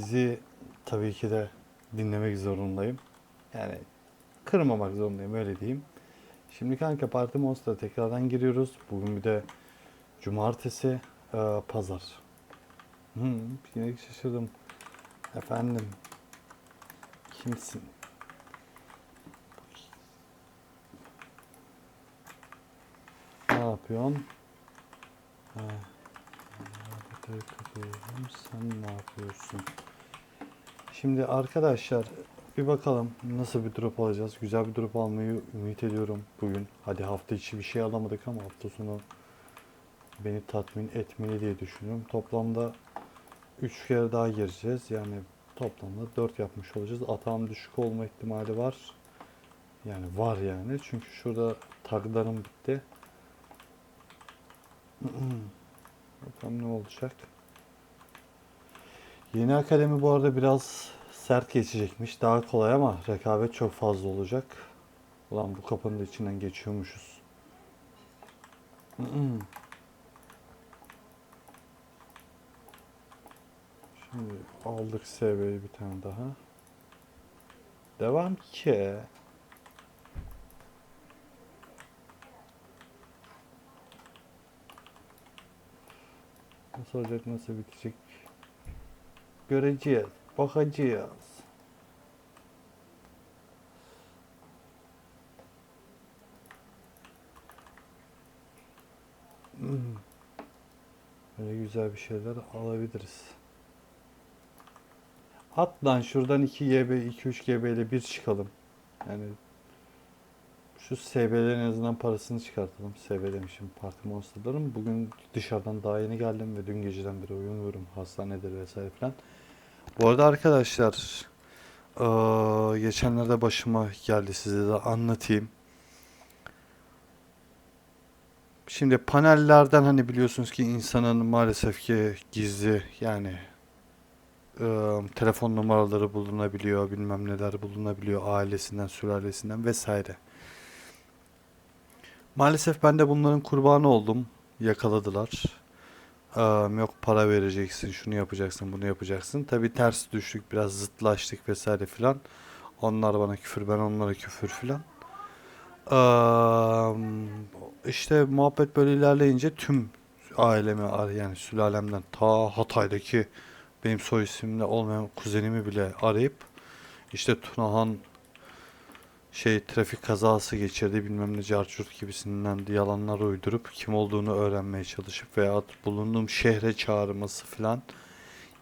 sizi tabii ki de dinlemek zorundayım. Yani kırmamak zorundayım öyle diyeyim. Şimdi kanka Parti Monster'a tekrardan giriyoruz. Bugün bir de cumartesi, e, pazar. Hmm, yine şaşırdım. Efendim, kimsin? Ne yapıyorsun? Ha. Sen ne yapıyorsun? Şimdi arkadaşlar bir bakalım nasıl bir drop alacağız. Güzel bir drop almayı ümit ediyorum bugün. Hadi hafta içi bir şey alamadık ama hafta sonu beni tatmin etmeli diye düşünüyorum. Toplamda 3 kere daha gireceğiz. Yani toplamda 4 yapmış olacağız. Atağım düşük olma ihtimali var. Yani var yani. Çünkü şurada taglarım bitti. Bakalım ne olacak. Yeni akademi bu arada biraz sert geçecekmiş. Daha kolay ama rekabet çok fazla olacak. Ulan bu kapının da içinden geçiyormuşuz. Şimdi aldık SB'yi bir tane daha. Devam ki. Nasıl olacak, nasıl bitecek? Göreceğiz, bakacağız. Hmm. Böyle güzel bir şeyler alabiliriz. At şuradan 2 GB, 2-3 GB ile bir çıkalım. Yani şu SB'lerin en azından parasını çıkartalım. SB demişim Parti Monster'ların. Bugün dışarıdan daha yeni geldim ve dün geceden beri uyumuyorum. Hastanedir vesaire filan. Bu arada arkadaşlar geçenlerde başıma geldi size de anlatayım. Şimdi panellerden hani biliyorsunuz ki insanın maalesef ki gizli yani telefon numaraları bulunabiliyor, bilmem neler bulunabiliyor ailesinden, sülalesinden vesaire. Maalesef ben de bunların kurbanı oldum. Yakaladılar. Yok para vereceksin, şunu yapacaksın, bunu yapacaksın. Tabii ters düştük, biraz zıtlaştık vesaire filan. Onlar bana küfür, ben onlara küfür filan. Eee, işte muhabbet böyle ilerleyince tüm ailemi yani sülalemden ta Hatay'daki benim soy isimle olmayan kuzenimi bile arayıp işte Tunahan şey trafik kazası geçirdi bilmem ne carçurt gibisinden de yalanlar uydurup kim olduğunu öğrenmeye çalışıp veya bulunduğum şehre çağırması filan.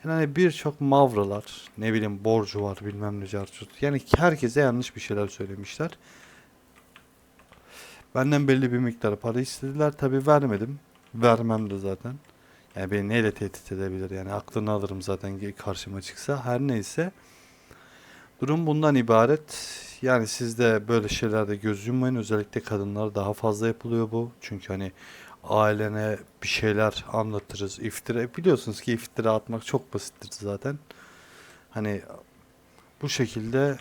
Yani hani birçok mavralar ne bileyim borcu var bilmem ne carçurt. Yani herkese yanlış bir şeyler söylemişler. Benden belli bir miktar para istediler. Tabii vermedim. Vermem de zaten. Yani beni neyle tehdit edebilir? Yani aklını alırım zaten karşıma çıksa. Her neyse. Durum bundan ibaret. Yani siz de böyle şeylerde göz yummayın. Özellikle kadınlar daha fazla yapılıyor bu. Çünkü hani ailene bir şeyler anlatırız. İftira biliyorsunuz ki iftira atmak çok basittir zaten. Hani bu şekilde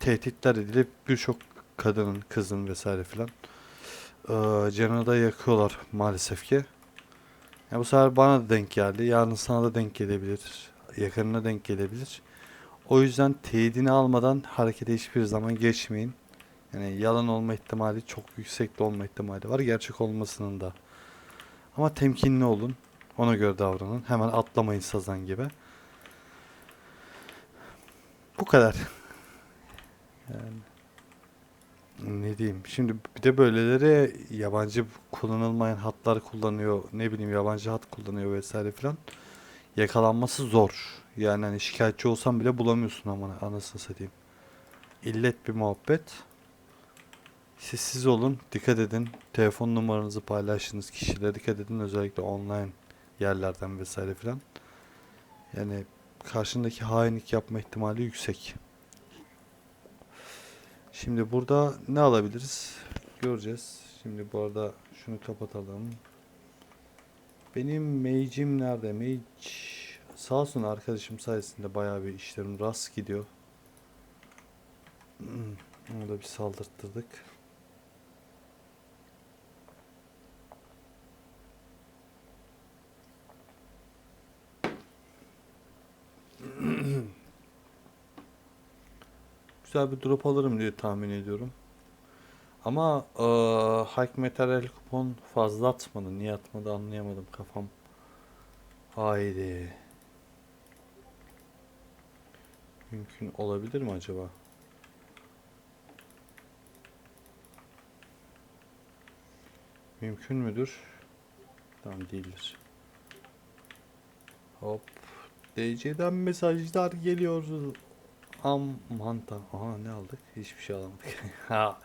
tehditler edilip birçok kadının, kızın vesaire filan eee canını yakıyorlar maalesef ki. Ya bu sefer bana da denk geldi. Yarın sana da denk gelebilir. Yakınına denk gelebilir. O yüzden teyidini almadan harekete hiçbir zaman geçmeyin. Yani yalan olma ihtimali çok yüksek de olma ihtimali var. Gerçek olmasının da. Ama temkinli olun. Ona göre davranın. Hemen atlamayın sazan gibi. Bu kadar. Yani ne diyeyim? Şimdi bir de böyleleri yabancı kullanılmayan hatlar kullanıyor. Ne bileyim yabancı hat kullanıyor vesaire filan. Yakalanması zor. Yani hani şikayetçi olsam bile bulamıyorsun ama anasını satayım. İllet bir muhabbet. Sessiz olun, dikkat edin. Telefon numaranızı paylaştığınız kişilere dikkat edin. Özellikle online yerlerden vesaire filan. Yani karşındaki hainlik yapma ihtimali yüksek. Şimdi burada ne alabiliriz? Göreceğiz. Şimdi bu arada şunu kapatalım. Benim mage'im nerede? Mage sağ olsun arkadaşım sayesinde bayağı bir işlerim rast gidiyor. Onu da bir saldırttırdık. güzel bir drop alırım diye tahmin ediyorum. Ama eee Hike Material kupon fazla atmadı. Niye atmadı anlayamadım kafam. Haydi. Mümkün olabilir mi acaba? Mümkün müdür? Tamam değildir. Hop. DC'den mesajlar geliyor. Aman da. Aha ne aldık? Hiçbir şey alamadık.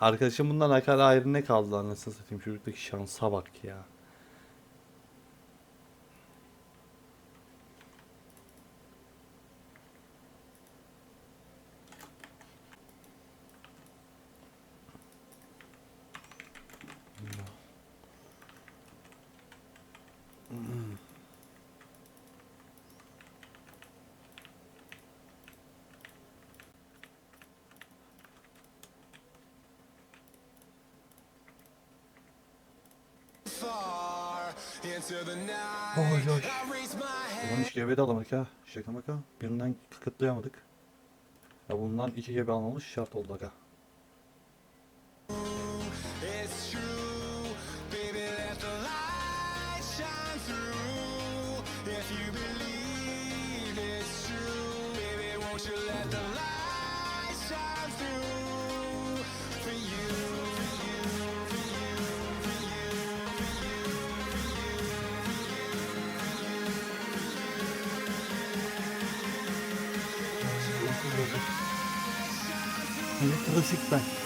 Arkadaşım bundan akar ayrı ne kaldı anasını satayım. Çocuktaki şansa bak ya. Oy, oy. Ulan hiç GB de alamadık ha. Şaka maka. Birinden kıkıtlayamadık. Ya bundan iki GB almamız şart oldu aga. Ne klasik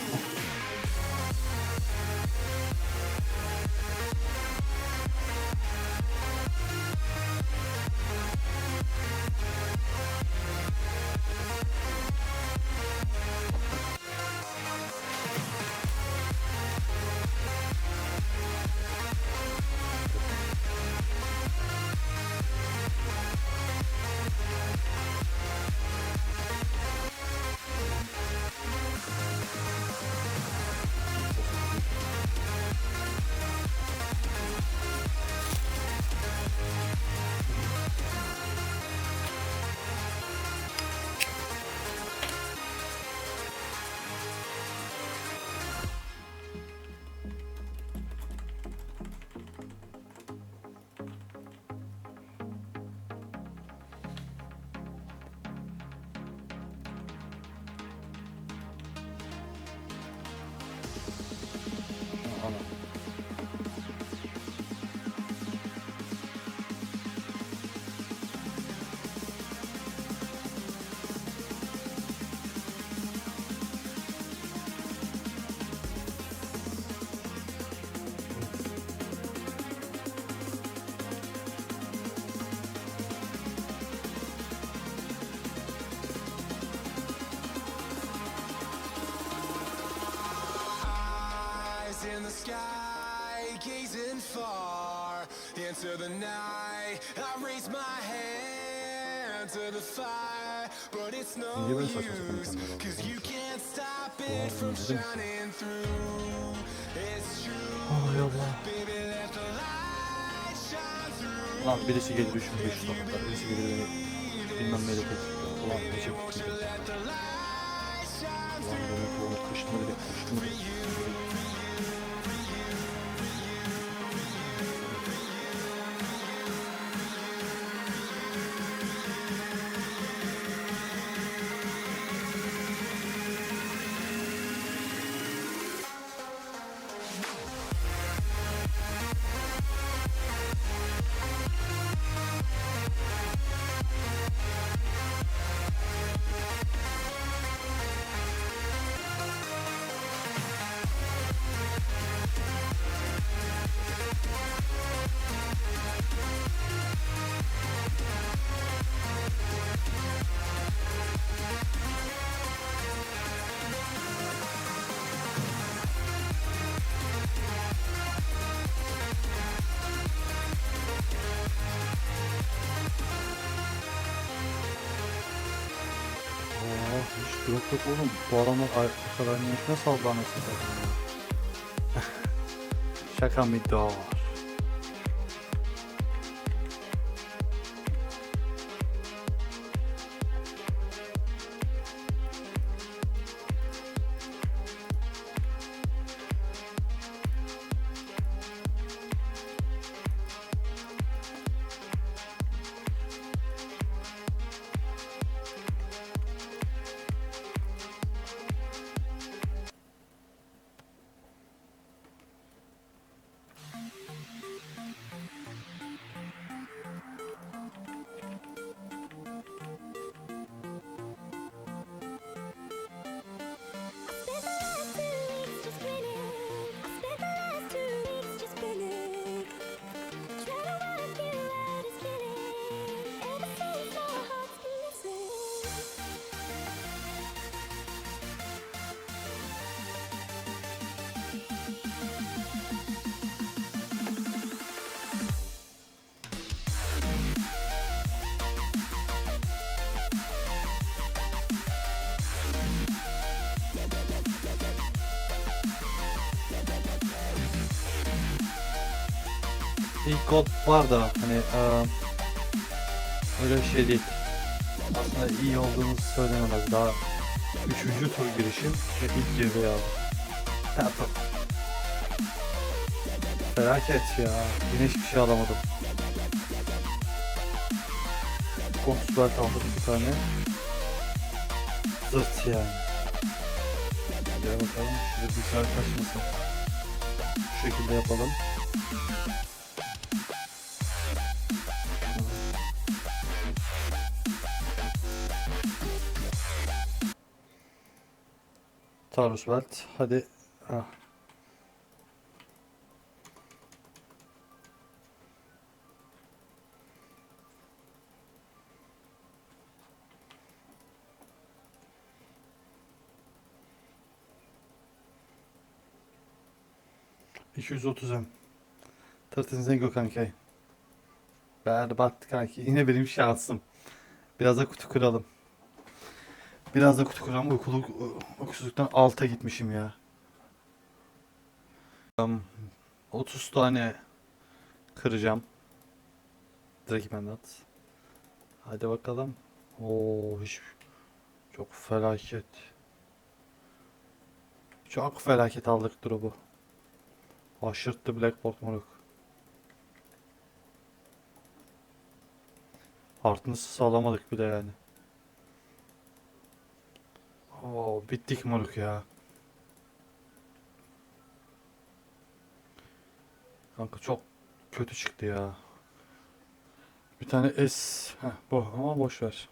Niye böyle saçma sapan Ulan it from dedim. true, Ay Allah. Lan birisi gelir 3500 toplar. Birisi gelir beni bilmem neyle tetikler. Ulan ne çabuk gidiyor. Ulan demek ki onu kıştım öyle kıştım öyle. Drop yok oğlum. Bu adamlar bu kadar niyetine saldı anasını. Şaka mı var? İlk gol var da hani eee, öyle şey değil. Aslında iyi olduğumuzu söylenemez. Daha üçüncü tur girişim ve ilk aldım. Ya. Felaket ya. Yine hiçbir şey alamadım. Komşular kaldı bir tane. Zırt yani. Gel bakalım. Şurada bir kaçmasın. Şu şekilde yapalım. Taurus Belt. Hadi. ...230 M. Tırtınızın Gökhan Kay. Berbat kanki. Yine benim şansım. Biraz da kutu kıralım. Biraz da kutu kıralım. Uykuluk, uykusuzluktan alta gitmişim ya. Um, 30 tane kıracağım. Direkt ben de at. Hadi bakalım. Oo hiç çok felaket. Çok felaket aldık drop'u. Aşırttı Blackboard moruk. Artness'ı sağlamadık bile yani. Oo bittik moruk ya. Kanka çok kötü çıktı ya. Bir tane S. Heh, bu ama boş ver.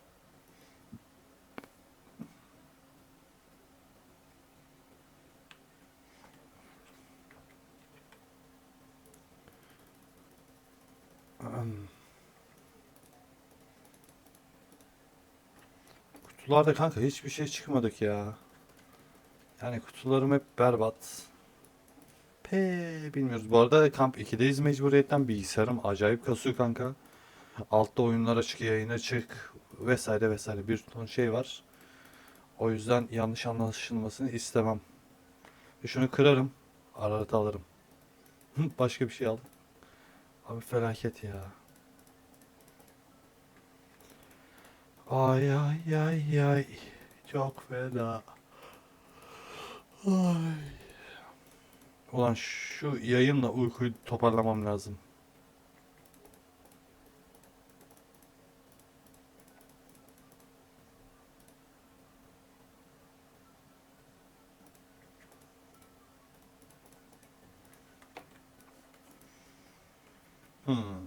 Kutularda kanka hiçbir şey çıkmadık ya. Yani kutularım hep berbat. Pe bilmiyoruz. Bu arada kamp 2'deyiz mecburiyetten bilgisayarım acayip kasıyor kanka. Altta oyunlar açık, yayın açık vesaire vesaire bir ton şey var. O yüzden yanlış anlaşılmasını istemem. E Şunu kırarım. Arada alırım. Başka bir şey aldım. Abi felaket ya. Ay ay ay ay. Çok fena. Ay. Ulan şu yayınla uykuyu toparlamam lazım. Hmm.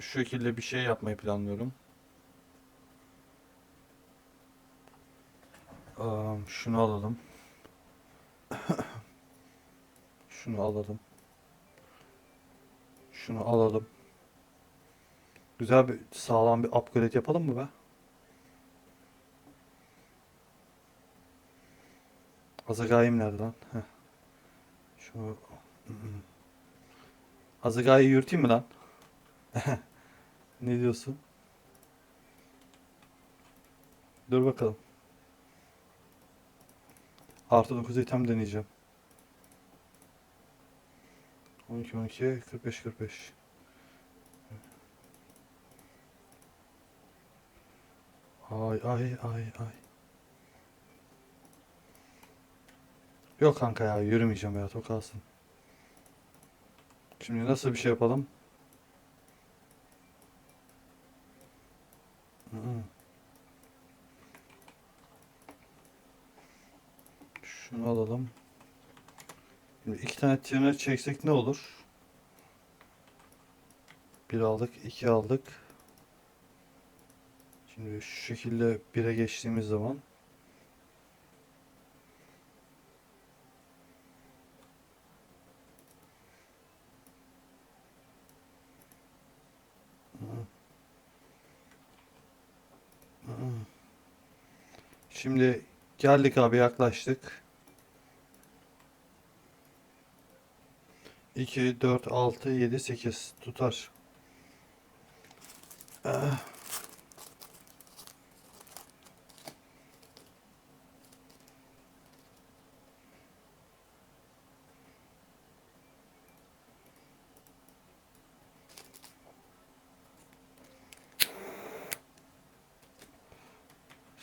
Şu şekilde bir şey yapmayı planlıyorum. Am, şunu alalım. Şunu alalım. Şunu alalım. Güzel bir sağlam bir upgrade yapalım mı be? Azagayim nerede lan? Heh. Şu Azagayı yürüteyim mi lan? Ne diyorsun? Dur bakalım. Artı 9 item deneyeceğim. 12 12 45 45. Ay ay ay ay. Yok kanka ya yürümeyeceğim ya o kalsın. Şimdi nasıl bir şey yapalım? Şunu alalım. Şimdi iki tane tiner çeksek ne olur? Bir aldık, iki aldık. Şimdi şu şekilde bire geçtiğimiz zaman Şimdi geldik abi yaklaştık. 2, 4, 6, 7, 8 tutar. Ee,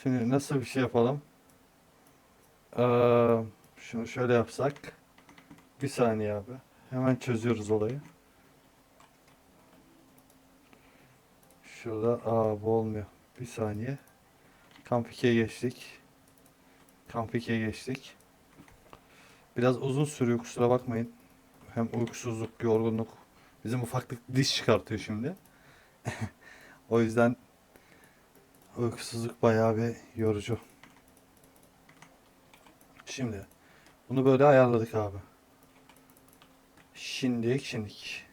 Şimdi nasıl bir şey yapalım? Ee, şunu şöyle yapsak. Bir saniye abi. Hemen çözüyoruz olayı. Şurada aa bu olmuyor. Bir saniye. Kamp 2'ye geçtik. Kamp 2'ye geçtik. Biraz uzun sürüyor kusura bakmayın. Hem uykusuzluk, yorgunluk. Bizim ufaklık diş çıkartıyor şimdi. O yüzden uykusuzluk bayağı bir yorucu. Şimdi bunu böyle ayarladık abi. Şimdilik şimdilik.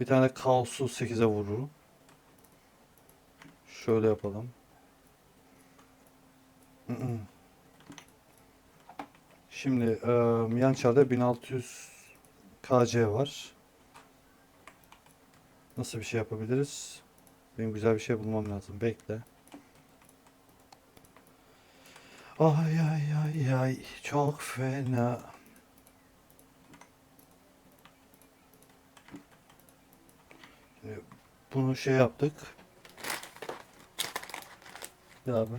Bir tane kaosu 8'e vururum. Şöyle yapalım. Şimdi e, Miyançar'da 1600 KC var. Nasıl bir şey yapabiliriz? Benim güzel bir şey bulmam lazım. Bekle. Ay ay ay ay çok fena. Bunu şey yaptık. Ya abi.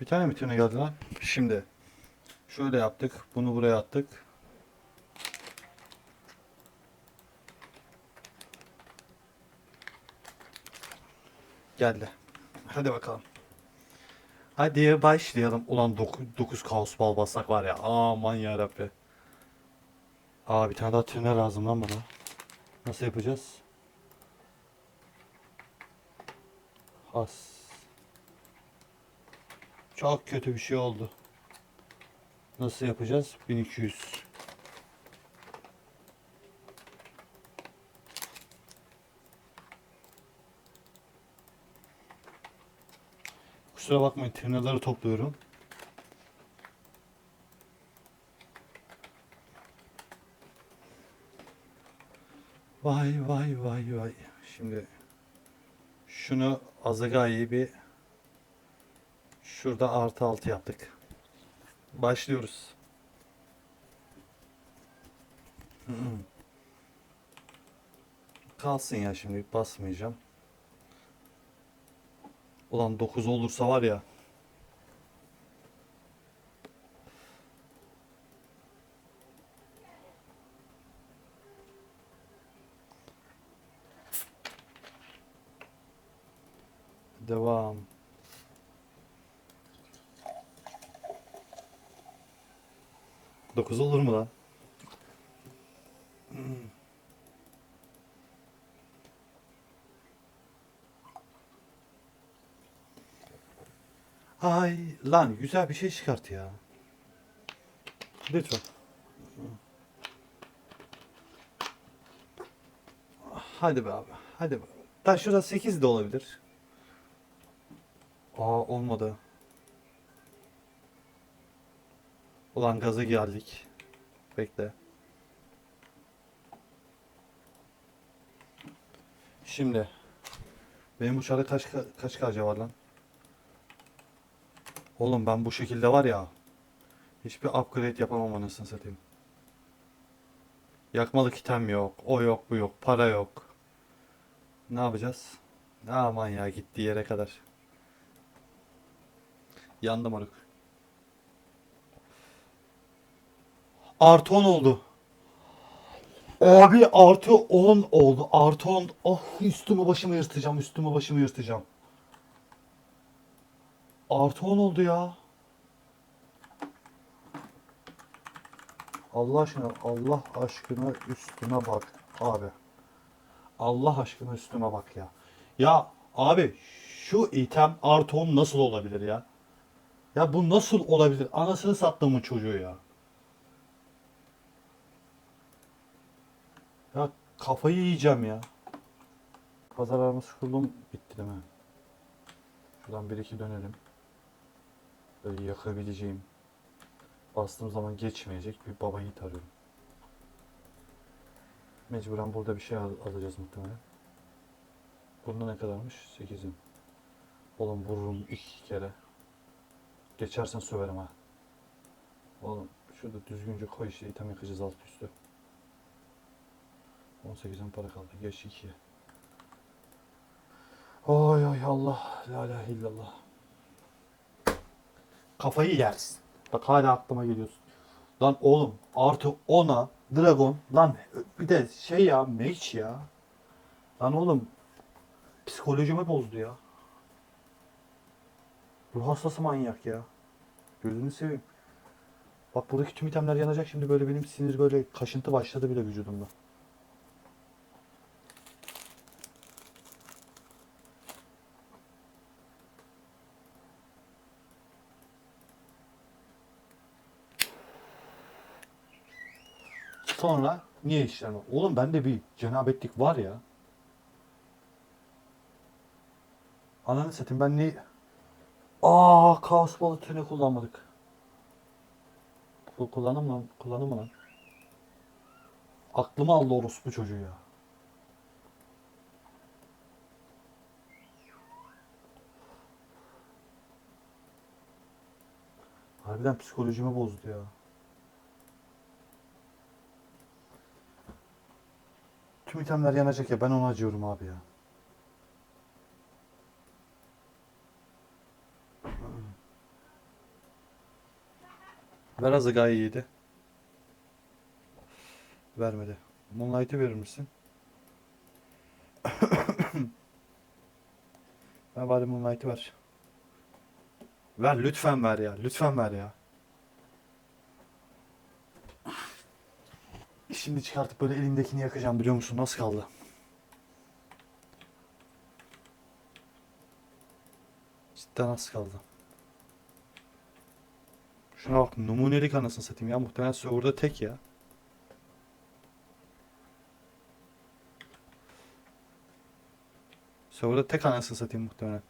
Bir tane mi tüne geldi lan? Şimdi şöyle yaptık. Bunu buraya attık. Geldi. Hadi bakalım. Hadi başlayalım. Ulan 9 kaos bal bassak var ya. Aman yarabbi. Aa bir tane daha tüne lazım lan bana. Nasıl yapacağız? Has. Çok kötü bir şey oldu. Nasıl yapacağız? 1200. Kusura bakmayın tırnaları topluyorum. Vay vay vay vay. Şimdi şunu Azagai'yi bir şurada artı altı yaptık. Başlıyoruz. Kalsın ya şimdi basmayacağım. Ulan 9 olursa var ya. Devam. Dokuz olur mu lan? Ay lan güzel bir şey çıkart ya. Lütfen. Hadi be abi. Hadi be. Da şurada 8 de olabilir. Aa olmadı. Ulan gaza geldik. Bekle. Şimdi benim uçakta kaç kaç KC var lan? Oğlum ben bu şekilde var ya hiçbir upgrade yapamam anasını satayım. Yakmalık item yok. O yok bu yok. Para yok. Ne yapacağız? Aman ya gittiği yere kadar. Yandım moruk. Artı 10 oldu. Abi artı 10 oldu. Artı 10. Oh üstümü başımı yırtacağım. Üstümü başımı yırtacağım. Artı 10 oldu ya. Allah aşkına, Allah aşkına üstüme bak abi. Allah aşkına üstüme bak ya. Ya abi şu item artı 10 nasıl olabilir ya? Ya bu nasıl olabilir? Anasını sattığımın çocuğu ya. Ya kafayı yiyeceğim ya. Pazar araması kurulum bitti değil mi? Şuradan bir iki dönelim. Böyle yakabileceğim. Bastığım zaman geçmeyecek bir baba yiğit arıyorum. Mecburen burada bir şey al- alacağız muhtemelen. Bunda ne kadarmış? 8'im. Oğlum vururum iki kere. Geçersen söverim ha. Oğlum Şurada düzgünce koy işte item yakacağız alt üstü. 18'den para kaldı. Geç 2'ye. Oy oy Allah. La ilahe illallah. Kafayı yersin. Bak hala aklıma geliyorsun. Lan oğlum artı 10'a Dragon lan bir de şey ya Mage ya. Lan oğlum psikolojimi bozdu ya. Ruh hastası manyak ya. Gözünü seveyim. Bak buradaki tüm itemler yanacak şimdi böyle benim sinir böyle kaşıntı başladı bile vücudumda. Niye işlem? Oğlum bende bir cenabetlik var ya. Ananı satayım ben ne... Aa kaos balı tünü kullanmadık. Kullanım mı? Kullanım lan? Aklımı aldı orospu çocuğu ya. Harbiden psikolojimi bozdu ya. Tüm itemler yanacak ya ben ona acıyorum abi ya. Ver azı gayet iyiydi. Vermedi. Moonlight'ı verir misin? ver bari Moonlight'ı ver. Ver lütfen ver ya. Lütfen ver ya. Şimdi çıkartıp böyle elimdekini yakacağım biliyor musun? Nasıl kaldı? Cidden nasıl kaldı? Şuna bak numunelik anasını satayım ya. Muhtemelen serverda tek ya. Serverda tek anasını satayım muhtemelen.